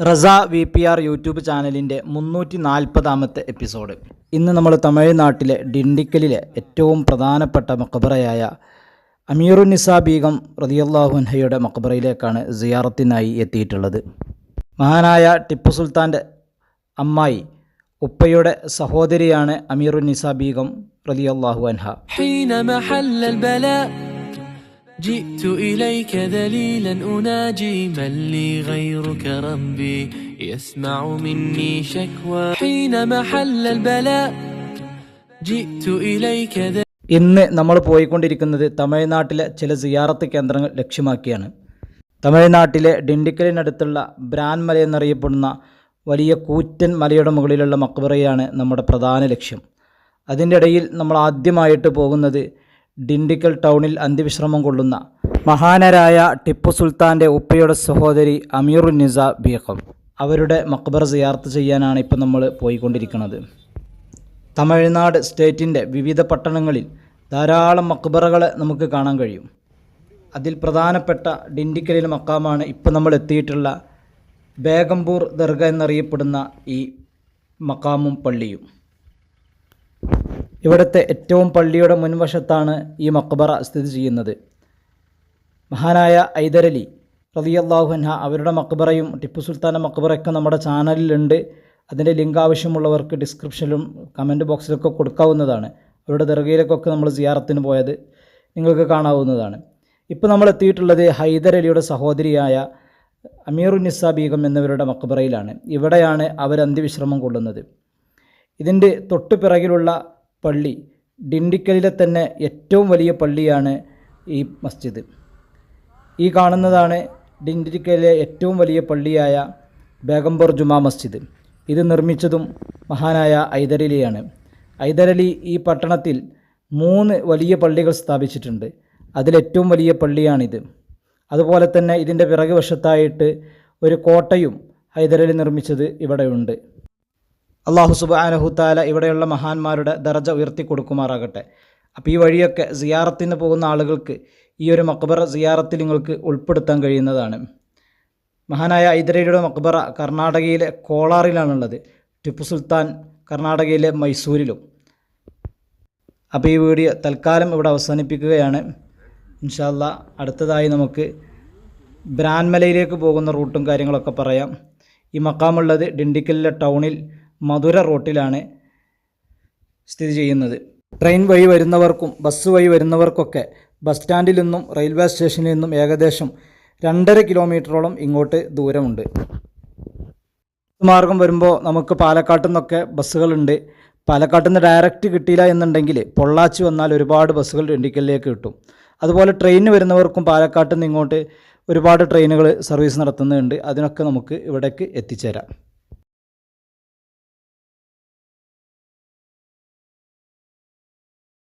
Reza V P R YouTube ചാനലിന്റെ മുന്നൂറ്റി നാൽപ്പതാമത്തെ എപ്പിസോഡ്. ഇന്ന് നമ്മൾ തമിഴ്നാട്ടിലെ ഡിണ്ടിക്കലിലെ ഏറ്റവും പ്രധാനപ്പെട്ട മക്ബറയായ നിസാ ബീഗം റതിയല്ലാഹുൻഹയുടെ മക്ബറയിലേക്കാണ് സിയാറത്തിനായി എത്തിയിട്ടുള്ളത്. മഹാനായ ടിപ്പു സുൽത്താന്റെ അമ്മായി ഉപ്പയുടെ സഹോദരിയാണ് അമീറുന്നിസ ബീഗം റതിയല്ലാഹു അൻഹ. جئت إليك ذليلا أناجي من لي غيرك ربي يسمع مني شكوى حين محل البلاء جئت إليك ذليلا ഇന്ന് നമ്മൾ പോയിക്കൊണ്ടിരിക്കുന്നത് തമിഴ്നാട്ടിലെ ചില സിയാറത്ത് കേന്ദ്രങ്ങൾ ലക്ഷ്യമാക്കിയാണ് തമിഴ്നാട്ടിലെ ഡിണ്ടിക്കലിനടുത്തുള്ള ബ്രാൻ മല എന്നറിയപ്പെടുന്ന വലിയ കൂറ്റൻ മലയുടെ മുകളിലുള്ള മക്ബറയാണ് നമ്മുടെ പ്രധാന ലക്ഷ്യം അതിൻ്റെ ഇടയിൽ നമ്മൾ ആദ്യമായിട്ട് പോകുന്നത് ഡിണ്ടിക്കൽ ടൗണിൽ അന്ത്യവിശ്രമം കൊള്ളുന്ന മഹാനരായ ടിപ്പു സുൽത്താന്റെ ഉപ്പയുടെ സഹോദരി അമീറുൽ നിസ ബീഖം. അവരുടെ മക്ബർ സിയാർത്ത് ചെയ്യാനാണ് ഇപ്പം നമ്മൾ പോയിക്കൊണ്ടിരിക്കുന്നത്. തമിഴ്നാട് സ്റ്റേറ്റിന്റെ വിവിധ പട്ടണങ്ങളിൽ ധാരാളം മക്ബറകൾ നമുക്ക് കാണാൻ കഴിയും. അതിൽ പ്രധാനപ്പെട്ട ഡിണ്ടിക്കലിലെ മക്കാമാണ് ഇപ്പോൾ നമ്മൾ എത്തിയിട്ടുള്ള ബേഗംപൂർ ദർഗ എന്നറിയപ്പെടുന്ന ഈ മക്കാമും പള്ളിയും. ഇവിടുത്തെ ഏറ്റവും പള്ളിയുടെ മുൻവശത്താണ് ഈ മക്ബറ സ്ഥിതി ചെയ്യുന്നത്. മഹാനായ ഐദരലി റതിയല്ലാഹുഹ അവരുടെ മക്ബറയും ടിപ്പു സുൽത്താന്റെ മക്ബറയൊക്കെ നമ്മുടെ ചാനലിലുണ്ട്. അതിന്റെ ലിങ്ക് ആവശ്യമുള്ളവർക്ക് ഡിസ്ക്രിപ്ഷനിലും കമന്റ് ബോക്സിലൊക്കെ കൊടുക്കാവുന്നതാണ്. അവരുടെ ദർഗയിലേക്കൊക്കെ നമ്മൾ സിയാറത്തിന് പോയത് നിങ്ങൾക്ക് കാണാവുന്നതാണ്. ഇപ്പോൾ നമ്മൾ എത്തിയിട്ടുള്ളത് ഹൈദരലിയുടെ സഹോദരിയായ അമീറുന്നിസ ബീഗം എന്നിവരുടെ മക്ബറയിലാണ്. ഇവിടെയാണ് അവർ അന്ത്യവിശ്രമം കൊള്ളുന്നത്. ഇതിന്റെ തൊട്ടു പിറകിലുള്ള പള്ളി. ഡിണ്ടിക്കലിലെ തന്നെ ഏറ്റവും വലിയ പള്ളിയാണ് ഈ മസ്ജിദ്. ഈ കാണുന്നതാണ് ഡിണ്ടിക്കലിലെ ഏറ്റവും വലിയ പള്ളിയായ ബേഗംപൂർ ജുമാ മസ്ജിദ്. ഇത് നിർമ്മിച്ചതും മഹാനായ ഐദരലിയാണ് ഐദരലി ഈ പട്ടണത്തിൽ മൂന്ന് വലിയ പള്ളികൾ സ്ഥാപിച്ചിട്ടുണ്ട്. അതിലേറ്റവും വലിയ പള്ളിയാണിത്. അതുപോലെ തന്നെ ഇതിന്റെ പിറകുവശത്തായിട്ട് ഒരു കോട്ടയും ഹൈദരലി നിർമ്മിച്ചത് ഇവിടെയുണ്ട്. അള്ളാഹു സുബാനഹുത്താല ഇവിടെയുള്ള മഹാന്മാരുടെ ദർജ ഉയർത്തി കൊടുക്കുമാറാകട്ടെ. അപ്പോൾ ഈ വഴിയൊക്കെ സിയാറത്തിന് പോകുന്ന ആളുകൾക്ക് ഈ ഒരു മക്ബറ സിയാറത്തിൽ നിങ്ങൾക്ക് ഉൾപ്പെടുത്താൻ കഴിയുന്നതാണ്. മഹാനായ ഐദരയുടെ മക്ബറ കർണാടകയിലെ കോളാറിലാണുള്ളത്. ടിപ്പു സുൽത്താൻ കർണാടകയിലെ മൈസൂരിലും. അപ്പോൾ ഈ വീഡിയോ തൽക്കാലം ഇവിടെ അവസാനിപ്പിക്കുകയാണ്. ഇൻഷാല്ല അടുത്തതായി നമുക്ക് ബ്രാൻമലയിലേക്ക് പോകുന്ന റൂട്ടും കാര്യങ്ങളൊക്കെ പറയാം. ഈ മക്കാമുള്ളത് ഡിണ്ടിക്കലിലെ ടൗണിൽ മധുര റോട്ടിലാണ് സ്ഥിതി ചെയ്യുന്നത്. ട്രെയിൻ വഴി വരുന്നവർക്കും ബസ് വഴി വരുന്നവർക്കൊക്കെ ബസ് സ്റ്റാൻഡിൽ നിന്നും റെയിൽവേ സ്റ്റേഷനിൽ നിന്നും ഏകദേശം രണ്ടര കിലോമീറ്ററോളം ഇങ്ങോട്ട് ദൂരമുണ്ട്. മാർഗം വരുമ്പോൾ നമുക്ക് പാലക്കാട്ടിൽ നിന്നൊക്കെ ബസ്സുകളുണ്ട്. പാലക്കാട്ടിൽ നിന്ന് ഡയറക്റ്റ് കിട്ടിയില്ല എന്നുണ്ടെങ്കിൽ പൊള്ളാച്ചി വന്നാൽ ഒരുപാട് ബസ്സുകൾ ഡിണ്ടിക്കലിലേക്ക് കിട്ടും. അതുപോലെ ട്രെയിനിന് വരുന്നവർക്കും പാലക്കാട്ടിൽ നിന്ന് ഇങ്ങോട്ട് ഒരുപാട് ട്രെയിനുകൾ സർവീസ് നടത്തുന്നുണ്ട്. അതിനൊക്കെ നമുക്ക് ഇവിടേക്ക് എത്തിച്ചേരാം.